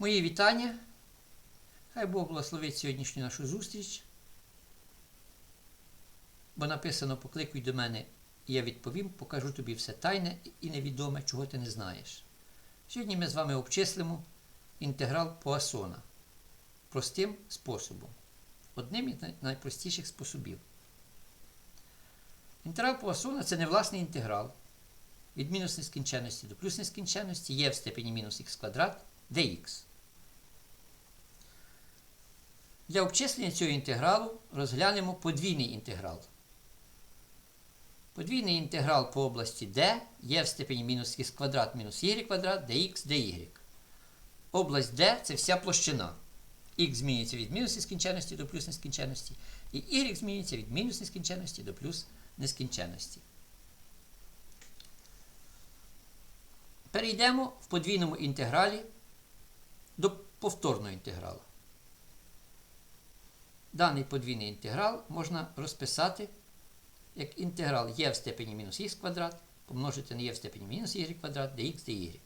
Мої вітання. Хай Бог благословить сьогоднішню нашу зустріч. Бо написано покликуй до мене, і я відповім, покажу тобі все тайне і невідоме, чого ти не знаєш. Сьогодні ми з вами обчислимо інтеграл Поассона простим способом. Одним із найпростіших способів. Інтеграл Поассона – це не власний інтеграл. Від мінус нескінченності до плюс нескінченності є в степені мінус х квадрат dx. Для обчислення цього інтегралу розглянемо подвійний інтеграл. Подвійний інтеграл по області d є в степені мінус х квадрат мінус y квадрат dx dy. Область d це вся площина. Х змінюється від мінус нескінченності до плюс нескінченності, і y змінюється від мінус нескінченності до плюс нескінченності. Перейдемо в подвійному інтегралі до повторного інтегралу. Даний подвійний інтеграл можна розписати як інтеграл є в степені мінус х квадрат помножити на є в степені мінус y квадрат dx dy.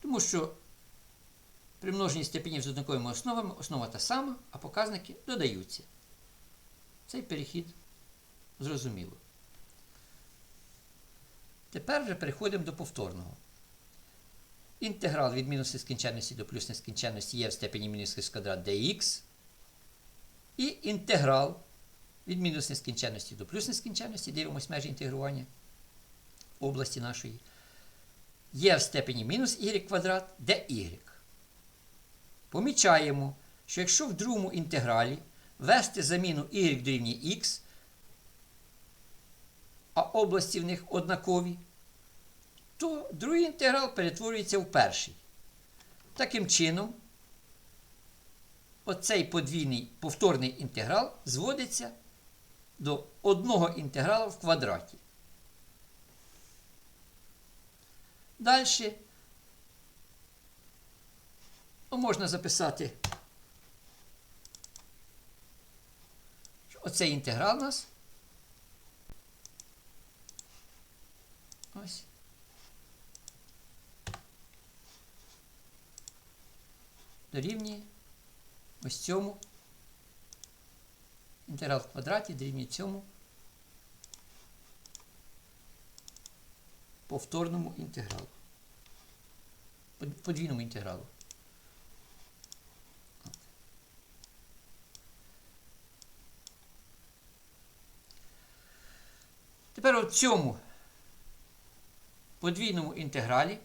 Тому що при множенні степенів з однаковими основами основа та сама, а показники додаються. Цей перехід зрозуміло. Тепер вже переходимо до повторного. Інтеграл від мінус нескінченності до плюс нескінченності є в степені мінус х квадрат dx. І інтеграл від мінус нескінченності до плюс нескінченності, дивимось межі інтегрування області нашої, є в степені мінус y квадрат dy. Помічаємо, що якщо в другому інтегралі ввести заміну y дорівнює x, а області в них однакові, то другий інтеграл перетворюється в перший. Таким чином, оцей подвійний повторний інтеграл зводиться до одного інтегралу в квадраті. Далі ну, можна записати, оцей інтеграл у нас ось дорівнює ось цьому інтеграл в квадраті дорівнює цьому повторному інтегралу. Подвійному інтегралу. Тепер у цьому подвійному інтегралі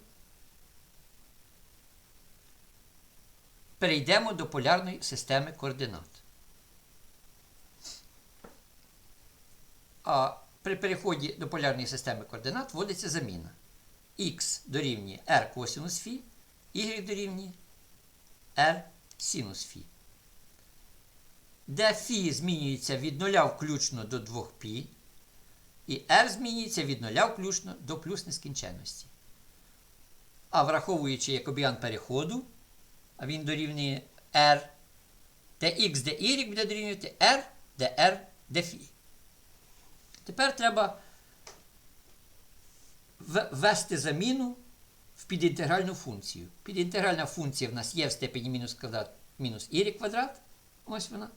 перейдемо до полярної системи координат. А при переході до полярної системи координат вводиться заміна. Х дорівнює r косинус фі, y дорівнює r синус фі. Де фі змінюється від 0 включно до 2π, і r змінюється від 0 включно до плюс нескінченності. А враховуючи якобіан переходу, він дорівнює R, де X, де Y буде дорівнювати R, де R, де Фі. Тепер треба ввести заміну в підінтегральну функцію. Підінтегральна функція в нас є в степені мінус квадрат мінус y квадрат. Ось вона.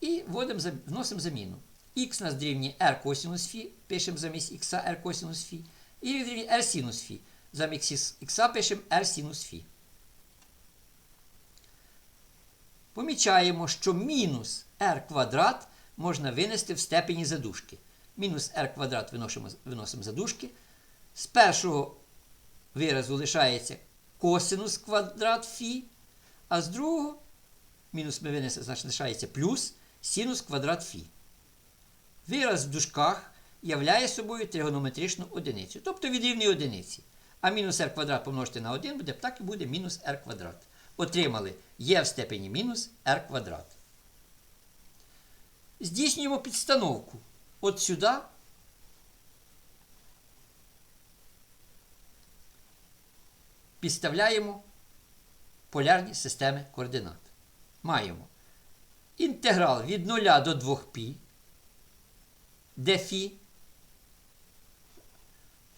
І вводимо, вносимо заміну. Х нас дорівнює r косінус фі, пишемо замість х r косінус фі. І дорівнює r синус фі. Замість х пишемо r синус фі. Помічаємо, що мінус r квадрат можна винести в степені задушки. Мінус r квадрат виносимо, виносимо задушки. З першого виразу лишається косинус квадрат фі, а з другого мінус ми винесли, значить лишається плюс синус квадрат фі. Вираз в дужках являє собою тригонометричну одиницю, тобто відрівнює одиниці. А мінус r квадрат помножити на 1 буде, так і буде мінус r квадрат отримали Е в степені мінус r квадрат. Здійснюємо підстановку от сюди. Підставляємо полярні системи координат. Маємо інтеграл від 0 до 2π, де фі.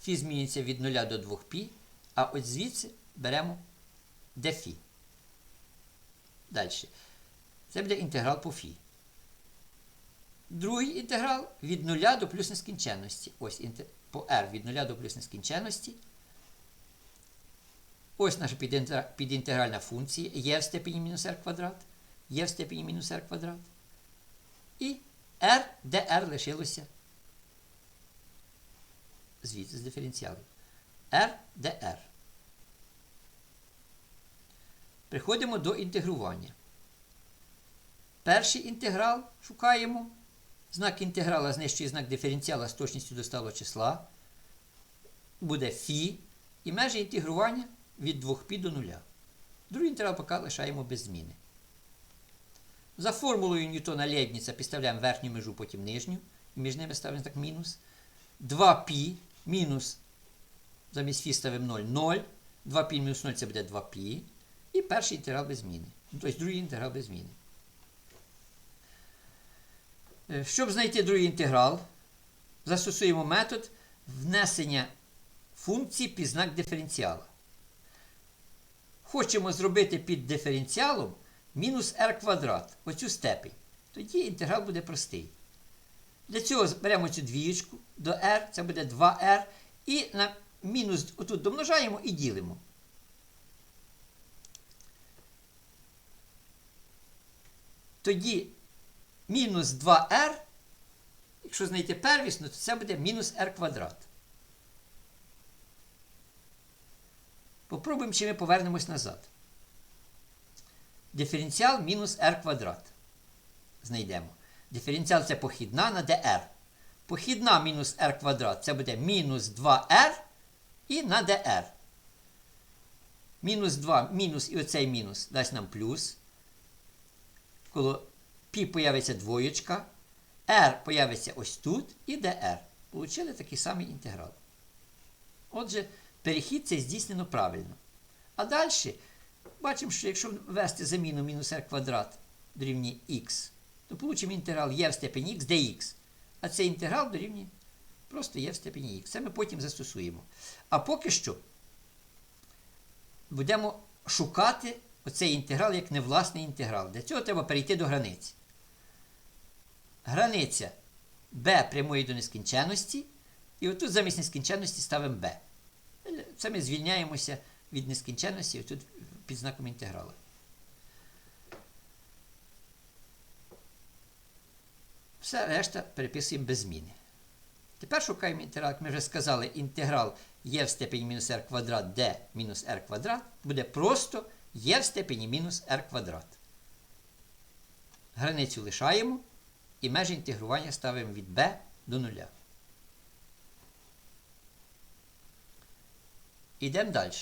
Фі змінюється від 0 до 2π, а от звідси беремо де фі. Далі. Це буде інтеграл по фі. Другий інтеграл від 0 до плюс нескінченності. Ось по r від 0 до плюс нескінченності. Ось наша підінтегральна функція є в степені мінус r квадрат, є в степені мінус r квадрат. І r, де r лишилося звідси з диференціалу. r, де r. Приходимо до інтегрування. Перший інтеграл шукаємо. Знак інтеграла знищує знак диференціала з точністю до сталого числа. Буде фі. І межі інтегрування від 2π до 0. Другий інтеграл поки лишаємо без зміни. За формулою Ньютона Лейбніца підставляємо верхню межу, потім нижню. І між ними ставимо знак мінус. 2π мінус, замість фі ставимо 0, 0. 2π мінус 0 це буде 2π. І перший інтеграл без зміни. Тобто другий інтеграл без зміни. Е, Щоб знайти другий інтеграл, застосуємо метод внесення функції під знак диференціала. Хочемо зробити під диференціалом мінус r квадрат, оцю степень. Тоді інтеграл буде простий. Для цього беремо цю двієчку до r, це буде 2r, і на мінус отут домножаємо і ділимо. Тоді мінус 2r, якщо знайти первісну, то це буде мінус r квадрат. Попробуємо, чи ми повернемось назад. Диференціал мінус r квадрат. Знайдемо. Диференціал це похідна на dr. Похідна мінус r квадрат це буде мінус 2r і на dr. Мінус 2 мінус і оцей мінус дасть нам плюс. Коло π появиться двоєчка, r появиться ось тут і dr. Получили такий самий інтеграл. Отже, перехід цей здійснено правильно. А далі бачимо, що якщо ввести заміну мінус r квадрат дорівнює х, то получимо інтеграл є в степені х dx. А цей інтеграл дорівнює просто є в степені х. Це ми потім застосуємо. А поки що будемо шукати оцей інтеграл як невласний інтеграл. Для цього треба перейти до границі. Границя b прямої до нескінченності. І отут замість нескінченності ставимо b. Це ми звільняємося від нескінченності отут під знаком інтеграла. Все решта переписуємо без зміни. Тепер шукаємо інтеграл, як ми вже сказали, інтеграл є в степені мінус r квадрат d мінус r квадрат буде просто є в степені мінус r квадрат. Границю лишаємо і межі інтегрування ставимо від b до 0. Ідемо далі.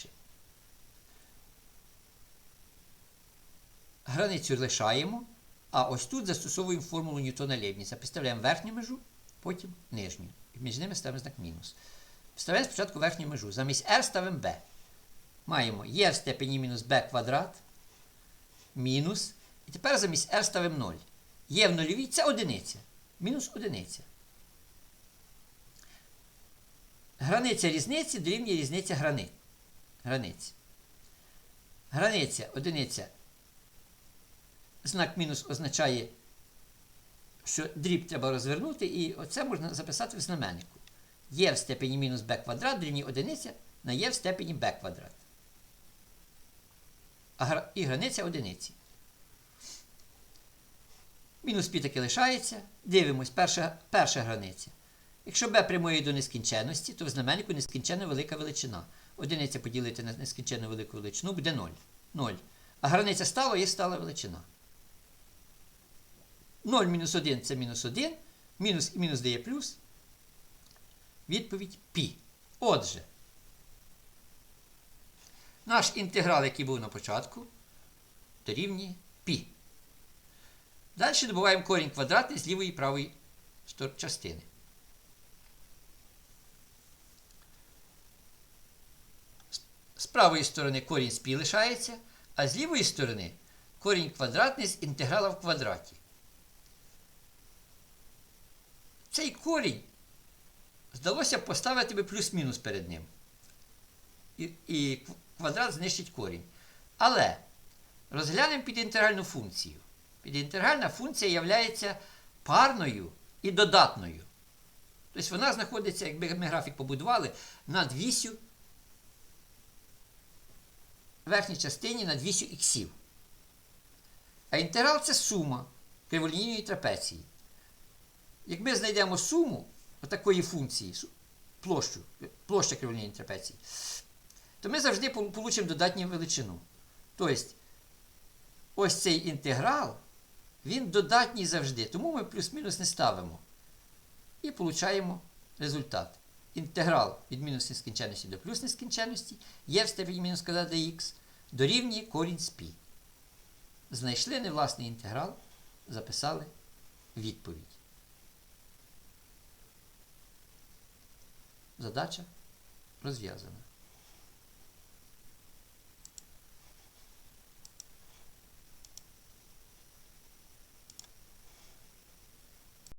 Границю лишаємо, а ось тут застосовуємо формулу Ньютона Лейбніца. Підставляємо верхню межу, потім нижню. І між ними ставимо знак мінус. Вставляємо спочатку верхню межу. Замість r ставимо b. Маємо є в степені мінус b квадрат, мінус. І тепер замість r ставимо 0. Є в нульовій це одиниця. Мінус одиниця. Границя різниці дорівнює різниця грани. границі. Границя одиниця. Знак мінус означає, що дріб треба розвернути, і оце можна записати в знаменнику. Є в степені мінус b квадрат дорівнює одиниця на є в степені b квадрат. І границя одиниці. Мінус π таки лишається. Дивимось, перша, перша границя. Якщо b прямує до нескінченності, то в знаменнику нескінченно велика величина. Одиниця поділити на нескінченно велику величину буде 0. 0. А границя стала є стала величина. 0 мінус 1 це мінус 1. Мінус і мінус дає плюс. Відповідь π. Отже, наш інтеграл, який був на початку, дорівнює π. Далі добуваємо корінь квадратний з лівої і правої частини. З правої сторони корінь з π лишається, а з лівої сторони корінь квадратний з інтеграла в квадраті. Цей корінь здалося поставити би плюс-мінус перед ним. І, і квадрат знищить корінь. Але розглянемо підінтегральну функцію. Підінтегральна функція є парною і додатною. Тобто вона знаходиться, якби ми графік побудували, над вісю верхній частині над вісю іксів. А інтеграл це сума криволінійної трапеції. Як ми знайдемо суму такої функції, площу, площа криволінійної трапеції, то ми завжди отримаємо додатню величину. Тобто, ось цей інтеграл, він додатній завжди, тому ми плюс-мінус не ставимо. І отримаємо результат. Інтеграл від мінус нескінченності до плюс нескінченності є в степені мінус квадрат dx дорівнює корінь з π. Знайшли невласний інтеграл, записали відповідь. Задача розв'язана.